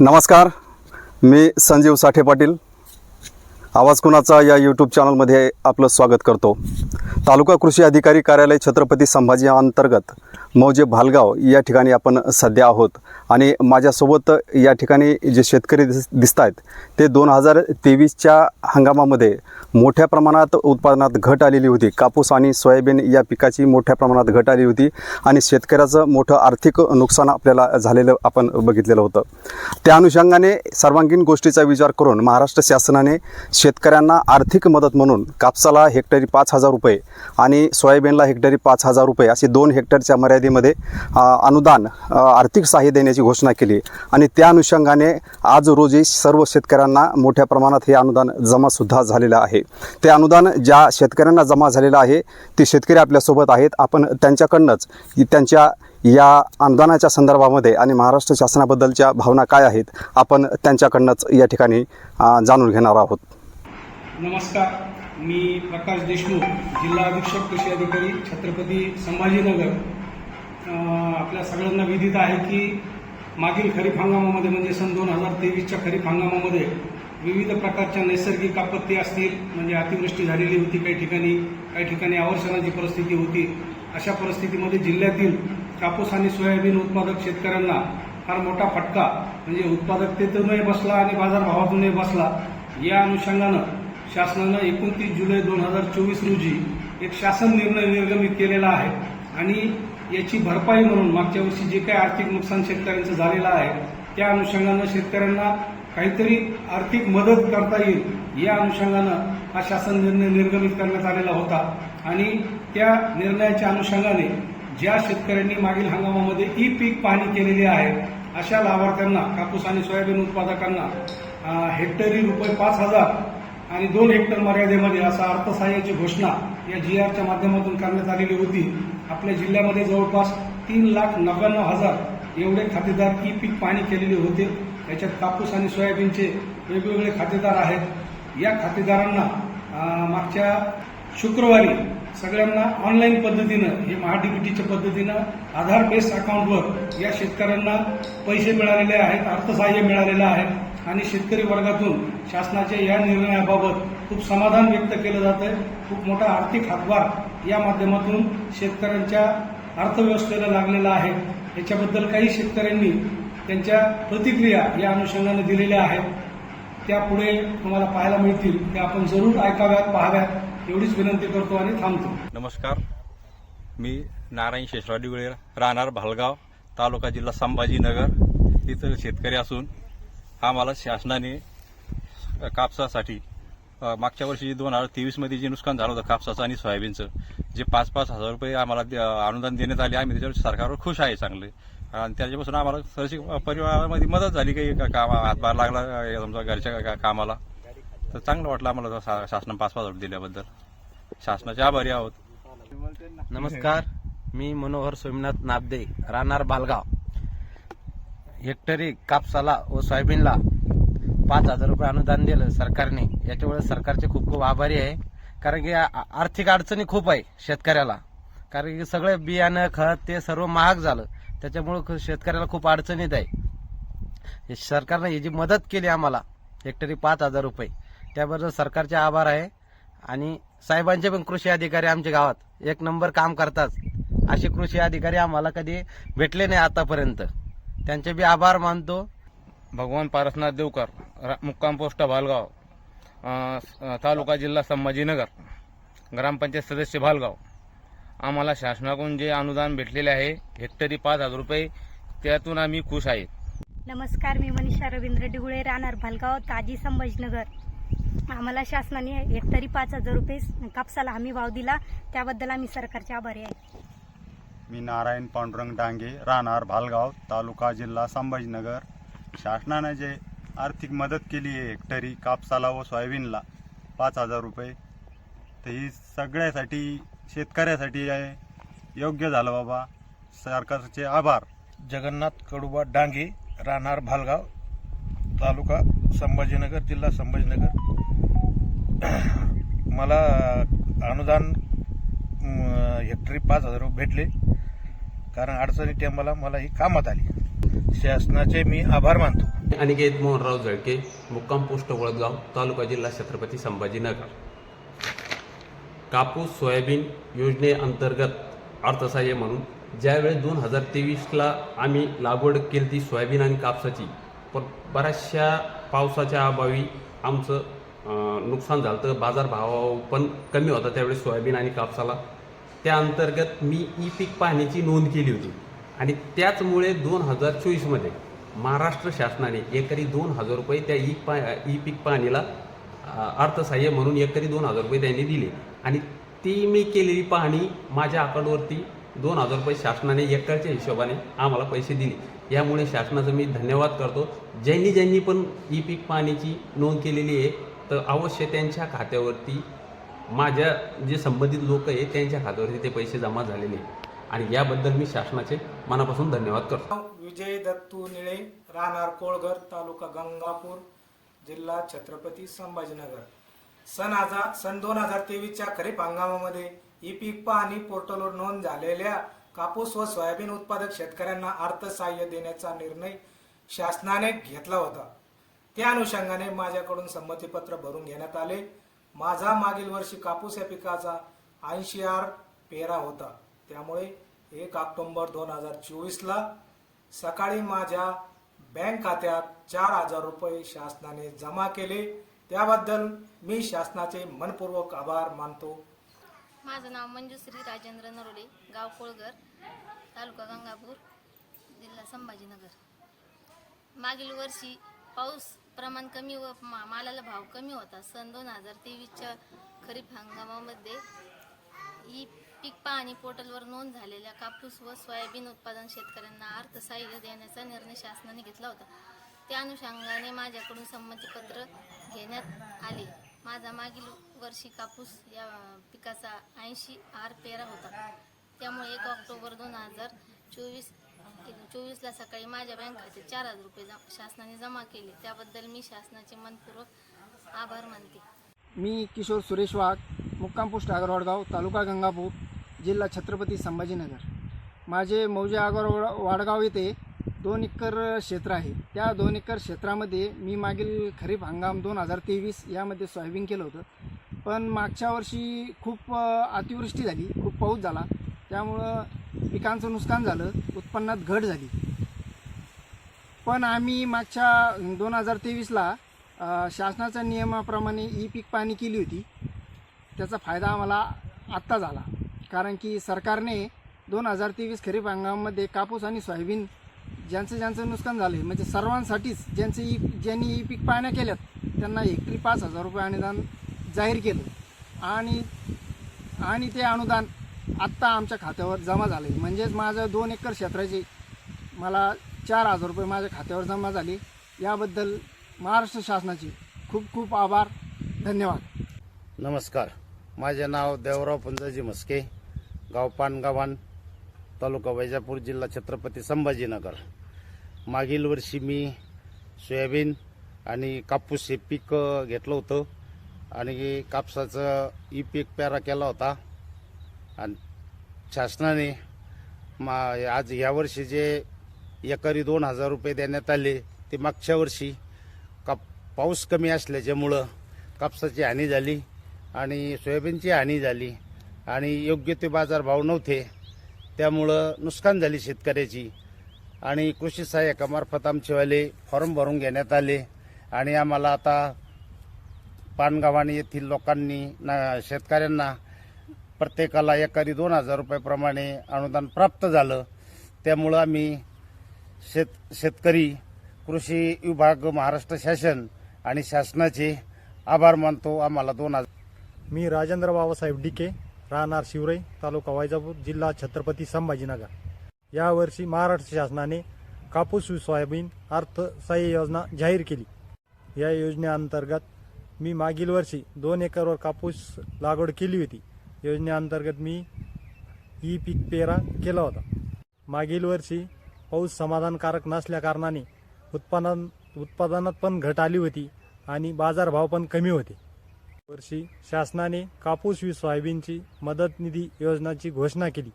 नमस्कार मी संजीव साठे पाटील. आवाज कुणाचा या यूट्यूब चॅनलमध्ये आपलं स्वागत करतो. तालुका कृषी अधिकारी कार्यालय छत्रपती संभाजी अंतर्गत मौजे भालगाव या ठिकाणी आपण सध्या आहोत. आणि माझ्यासोबत या ठिकाणी जे शेतकरी दिस दिसत आहेत ते दोन हजार तेवीसच्या हंगामामध्ये मोठ्या प्रमाणात उत्पादनात घट आलेली होती. कापूस आणि सोयाबीन या पिकाची मोठ्या प्रमाणात घट आली होती आणि शेतकऱ्याचं मोठं आर्थिक नुकसान आपल्याला झालेलं आपण बघितलेलं होतं. त्या अनुषंगाने सर्वांगीण गोष्टीचा विचार करून महाराष्ट्र शासनाने शेतकऱ्यांना आर्थिक मदत म्हणून कापसाला हेक्टरी पाच हजार रुपये आणि सोयाबीनला हेक्टरी पाच हजार रुपये असे दोन हेक्टरच्या मर्यादे अ, अनुदान आर्थिक सहाय्य देण्याची घोषणा केली. आणि त्या अनुषंगाने आज रोजी सर्व शेतकऱ्यांना मोठ्या प्रमाणात हे अनुदान जमासुद्धा झालेलं आहे. ते अनुदान ज्या शेतकऱ्यांना जमा झालेलं आहे ते शेतकरी आपल्यासोबत आहेत. आपण त्यांच्याकडनंच त्यांच्या या अनुदानाच्या संदर्भामध्ये आणि महाराष्ट्र शासनाबद्दलच्या भावना काय आहेत आपण त्यांच्याकडनंच या ठिकाणी जाणून घेणार आहोत. नमस्कार. मी प्रकाश देशमुख जिल्हा अधीक्षक कृषी अधिकारी छत्रपती संभाजीनगर. आपल्या सगळ्यांना विदित आहे की मागील खरीप हंगामामध्ये म्हणजे सन दोन हजार तेवीसच्या खरीप हंगामामध्ये विविध प्रकारच्या नैसर्गिक आपत्ती असतील म्हणजे अतिवृष्टी झालेली होती काही ठिकाणी काही ठिकाणी अवर्षणाची परिस्थिती होती. अशा परिस्थितीमध्ये जिल्ह्यातील कापूस आणि सोयाबीन उत्पादक शेतकऱ्यांना फार मोठा फटका म्हणजे उत्पादकतेतूनही बसला आणि बाजारभावातूनही बसला. या अनुषंगानं शासनानं एकोणतीस जुलै दोन हजार चोवीस रोजी एक शासन निर्णय निर्गमित केलेला आहे. आणि याची भरपाई म्हणून मागच्या वर्षी जे काही आर्थिक नुकसान शेतकऱ्यांचं झालेलं आहे त्या अनुषंगानं शेतकऱ्यांना काहीतरी आर्थिक मदत करता येईल या अनुषंगानं हा शासन निर्णय निर्गमित करण्यात आलेला होता. आणि त्या निर्णयाच्या अनुषंगाने ज्या शेतकऱ्यांनी मागील हंगामामध्ये ई पीक पाहणी केलेली आहे अशा लाभार्थ्यांना कापूस आणि सोयाबीन उत्पादकांना हेक्टरी रुपये पाच हजार आणि दोन हेक्टर मर्यादेमध्ये असा अर्थसहाय्याची घोषणा या जी आरच्या माध्यमातून करण्यात आलेली होती. आपल्या जिल्ह्यामध्ये जवळपास तीन लाख नव्याण्णव हजार एवढे खातेदार ई पीक पाणी केलेले होते. त्याच्यात कापूस आणि सोयाबीनचे वेगवेगळे खातेदार आहेत. या खातेदारांना मागच्या शुक्रवारी सगळ्यांना ऑनलाईन पद्धतीनं हे महाडीबीटीच्या पद्धतीनं आधार बेस्ड अकाउंटवर या शेतकऱ्यांना पैसे मिळालेले आहेत अर्थसहाय्य मिळालेलं आहे. आणि शेतकरी वर्गातून शासनाच्या या निर्णयाबाबत खूप समाधान व्यक्त केलं जात आहे खूप मोठा आर्थिक हातभार या माध्यमातून शेतकऱ्यांच्या अर्थव्यवस्थेला लागलेला आहे. याच्याबद्दल काही शेतकऱ्यांनी त्यांच्या प्रतिक्रिया या अनुषंगाने दिलेल्या आहेत. त्या पुढे तुम्हाला पाहायला मिळतील. त्या आपण जरूर ऐकाव्यात पाहाव्यात. एवढीच विनंती करतो आणि थांबतो. नमस्कार. मी नारायण शेषराव डिगळे राहणार भालगाव तालुका जिल्हा संभाजीनगर. इथं शेतकरी असून आम्हाला शासनाने कापसासाठी मागच्या वर्षी दोन हजार तेवीसमध्ये जे नुकसान झालं होतं कापसाचं आणि सोयाबीनचं जे पाच पाच हजार रुपये आम्हाला अनुदान देण्यात आले आम्ही त्याच्यावर सरकारवर खुश आहे चांगले. आणि त्याच्यापासून आम्हाला थोडीशी परिवारामध्ये मदत झाली काही काम हातभार लागला समजा घरच्या का- कामाला. तर चांगलं वाटलं आम्हाला शा- शासनानं पाच पाच हजार दिल्याबद्दल. शासनाचे आभारी आहोत. नमस्कार. मी मनोहर सोमनाथ नाबदे राहणार बालगाव. हेक्टरी कापसाला व सोयाबीनला पाच हजार रुपये अनुदान दिलं सरकारने. याच्यामुळे सरकारचे खूप खूप आभारी आहे. कारण की आर्थिक अडचणी खूप आहे शेतकऱ्याला. कारण की सगळे बियाणं खत ते सर्व महाग झालं. त्याच्यामुळे शेतकऱ्याला खूप अडचणीत आहे. सरकारनं सरकारने ही जी मदत केली आम्हाला. हेक्टरी पाच हजार रुपये. त्याबद्दल सरकारचे आभार आहे. आणि साहेबांचे पण कृषी अधिकारी आमच्या गावात. एक नंबर काम करतात. असे कृषी अधिकारी आम्हाला कधी भेटले नाही आतापर्यंत. त्यांचे बी आभार मानतो. भगवान पारसनाथ देवकर रा- मुक्काम पोस्ट भालगाव तालुका जिल्हा संभाजीनगर ग्रामपंचायत सदस्य भालगाव. आम्हाला शासनाकडून जे अनुदान भेटलेले आहे हेक्टरी पाच हजार रुपये त्यातून आम्ही खुश आहे नमस्कार मी मनीषा रवींद्र डिगुळे राहणार भालगाव ताजी संभाजीनगर. आम्हाला शासनाने हेक्टरी पाच हजार रुपये कापसाला हमी भाव दिला त्याबद्दल आम्ही सरकारचे आभारी आहे. मी नारायण पांडुरंग डांगे राहणार भालगाव तालुका जिल्हा संभाजीनगर. शासनानं जे आर्थिक मदत केली आहे हेक्टरी कापसाला व सोयाबीनला पाच हजार रुपये तर ही सगळ्यासाठी शेतकऱ्यासाठी आहे. योग्य झालं बाबा. सरकारचे आभार. जगन्नाथ कडुबा डांगे राहणार भालगाव तालुका संभाजीनगर जिल्हा संभाजीनगर. मला अनुदान हेक्टरी पाच हजार रुपये भेटले. कारण अडचणी टायमाला मला ही कामात आली. शासनाचे मी आभार मानतो. अनिकेत मोहनराव जळके मुक्काम पोस्ट वळदगाव तालुका जिल्हा छत्रपती संभाजीनगर. कापूस सोयाबीन योजनेअंतर्गत अर्थसहाय्य म्हणून ज्यावेळेस दोन हजार तेवीसला आम्ही लागवड केली ती सोयाबीन आणि कापसाची पण बऱ्याचशा पावसाच्या अभावी आमचं नुकसान झालं तर बाजारभाव पण कमी होता त्यावेळेस सोयाबीन आणि कापसाला. त्या अंतर्गत मी ई पीक पाहण्याची नोंद केली होती. आणि त्याचमुळे दोन हजार चोवीसमध्ये महाराष्ट्र शासनाने एकरी दोन हजार रुपये त्या ई पा ई पीक पाहणीला अर्थसहाय्य म्हणून एकरी दोन हजार रुपये त्यांनी दिले. आणि ती मी केलेली पाहणी माझ्या अकाउंटवरती दोन हजार रुपये शासनाने एकरच्या हिशोबाने आम्हाला पैसे दिले. यामुळे शासनाचं मी धन्यवाद करतो. ज्यांनी ज्यांनी पण ई पीक पाहणीची नोंद केलेली आहे तर अवश्य त्यांच्या खात्यावरती माझ्या जे संबंधित लोक आहे त्यांच्या खात्यावरती ते पैसे जमा झालेले आहे आणि याबद्दल मी शासनाचे मनापासून धन्यवाद करतो. विजय दत्तू निळे राहणार कोळघर तालुका गंगापूर जिल्हा छत्रपती संभाजीनगर. सन हजार सन दोन हजार तेवीसच्या खरीप हंगामामध्ये ई पीक पाहणी पोर्टलवर नोंद झालेल्या कापूस व सोयाबीन उत्पादक शेतकऱ्यांना अर्थसहाय्य देण्याचा निर्णय शासनाने घेतला होता. त्या अनुषंगाने माझ्याकडून संमतीपत्र भरून घेण्यात आले. माझा मागील वर्षी कापूस या पिकाचा ऐंशी आर पेरा होता. त्यामुळे एक ऑक्टोंबर दोन हजार चोवीसला सकाळी माझ्या बँक खात्यात चार हजार रुपये शासनाने जमा केले. त्याबद्दल मी शासनाचे मनपूर्वक आभार मानतो. माझं नाव मंजुश्री राजेंद्र नरोडे गाव कोळगर तालुका गंगापूर जिल्हा संभाजीनगर. मागील वर्षी पाऊस प्रमाण कमी व मा- मालाला भाव कमी होता. सन दोन हजार तेवीसच्या खरीप हंगामामध्ये ई पीक पाहणी पोर्टलवर नोंद झालेल्या कापूस व सोयाबीन उत्पादन शेतकऱ्यांना अर्थसहाय्य देण्याचा निर्णय शासनाने घेतला होता. त्या अनुषंगाने माझ्याकडून संमतीपत्र घेण्यात आले. माझा मागील वर्षी कापूस या पिकाचा ऐंशी आर पेरा होता. त्यामुळे एक ऑक्टोबर दोन हजार चोवीस चोवीसला सकाळी माझ्या बँक खात्यात चार हजार रुपये शासनाने जमा केले. त्याबद्दल मी शासनाचे मनपूर्वक आभार मानते. मी किशोर सुरेश वाघ मुक्काम पोस्ट आगरवाडगाव तालुका गंगापूर. जिल्हा छत्रपती संभाजीनगर. माझे मौजे आगर वाडगाव येथे दोन एकर क्षेत्र आहे. त्या दोन एकर क्षेत्रामध्ये मी मागील खरीप हंगाम दोन हजार तेवीस यामध्ये सोयाबीन केलं होतं. पण मागच्या वर्षी खूप अतिवृष्टी झाली खूप पाऊस झाला. त्यामुळं पिकांचं नुकसान झालं उत्पन्नात घट झाली. पण आम्ही मागच्या दोन हजार तेवीसला शासनाच्या नियमाप्रमाणे ई पीक पाणी केली होती. त्याचा फायदा आम्हाला आत्ता झाला. कारण की सरकारने दोन हजार तेवीस खरीप हंगामामध्ये कापूस आणि सोयाबीन ज्यांचं ज्यांचं नुकसान झालं म्हणजे सर्वांसाठीच ज्यांचे ई ज्यांनी ई पीक पाहण्या केल्यात त्यांना हेक्टरी पाच हजार रुपये अनुदान जाहीर केलं. आणि आणि ते अनुदान आत्ता आमच्या खात्यावर जमा झाले म्हणजेच माझं दोन एकर क्षेत्राचे मला चार हजार रुपये माझ्या खात्यावर जमा झाले. याबद्दल महाराष्ट्र शासनाचे खूप खूप आभार. धन्यवाद. नमस्कार. माझे नाव देवराव पुंजाजी मस्के गाव पानगावान तालुका वैजापूर जिल्हा छत्रपती संभाजीनगर. मागील वर्षी मी सोयाबीन आणि कापूस हे पीक घेतलं होतं. आणि कापसाचं ई पीक प्यारा केला होता. आणि शासनाने मा आज यावर्षी जे एकरी दोन हजार रुपये देण्यात आले ते मागच्या वर्षी काप पाऊस कमी असल्याच्यामुळं कापसाची हानी झाली आणि सोयाबीनची हानी झाली. आणि योग्य ते बाजारभाव नव्हते. त्यामुळं नुकसान झाली शेतकऱ्याची. आणि कृषी सहाय्यकामार्फत आमचेवाले फॉर्म भरून घेण्यात आले. आणि आम्हाला आता पानगावाने येथील लोकांनी ना शेतकऱ्यांना प्रत्येकाला एकरी दोन हजार रुपयाप्रमाणे अनुदान प्राप्त झालं. त्यामुळं आम्ही शेत शेतकरी कृषी विभाग महाराष्ट्र शासन आणि शासनाचे आभार मानतो. आम्हाला दोन हजार मी राजेंद्र बाबासाहेब डिके राहणार शिवरई तालुका वैजापूर जिल्हा छत्रपती संभाजीनगर. यावर्षी महाराष्ट्र शासनाने कापूस सोयाबीन अर्थसहाय्य योजना जाहीर केली. या योजनेअंतर्गत मी मागील वर्षी दोन एकरवर कापूस लागवड केली होती. योजनेअंतर्गत मी ई पीक पेरा केला होता. मागील वर्षी पाऊस समाधानकारक नसल्याकारणाने उत्पादन उत्पादनात पण घट आली होती आणि बाजारभाव पण कमी होते. वर्षी शासनाने कापूस वी सोयाबीनची मदत निधी योजनाची घोषणा केली.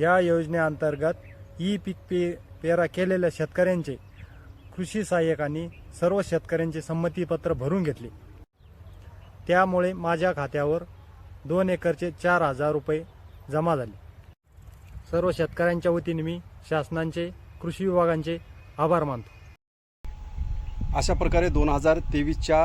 या योजनेअंतर्गत ई पीक पे पेरा केलेल्या शेतकऱ्यांचे कृषी सहाय्यकांनी सर्व शेतकऱ्यांचे संमतीपत्र भरून घेतले. त्यामुळे माझ्या खात्यावर दोन एकरचे चार हजार रुपये जमा झाले. सर्व शेतकऱ्यांच्या वतीने मी शासनांचे कृषी विभागांचे आभार मानतो. अशा प्रकारे दोन हजार तेवीसच्या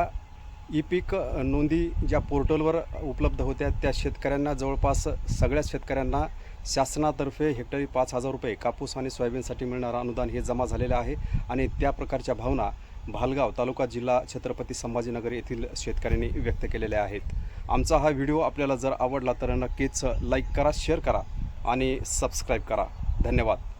ई पीक नोंदी ज्या पोर्टलवर उपलब्ध होत्या त्या शेतकऱ्यांना जवळपास सगळ्याच शेतकऱ्यांना शासनातर्फे हेक्टरी पाच हजार रुपये कापूस आणि सोयाबीनसाठी मिळणारं अनुदान हे जमा झालेलं आहे. आणि त्या प्रकारच्या भावना भालगाव तालुका जिल्हा छत्रपती संभाजीनगर येथील शेतकऱ्यांनी व्यक्त केलेल्या आहेत. आमचा हा व्हिडिओ आपल्याला जर आवडला तर नक्कीच लाईक करा शेअर करा आणि सबस्क्राईब करा. धन्यवाद.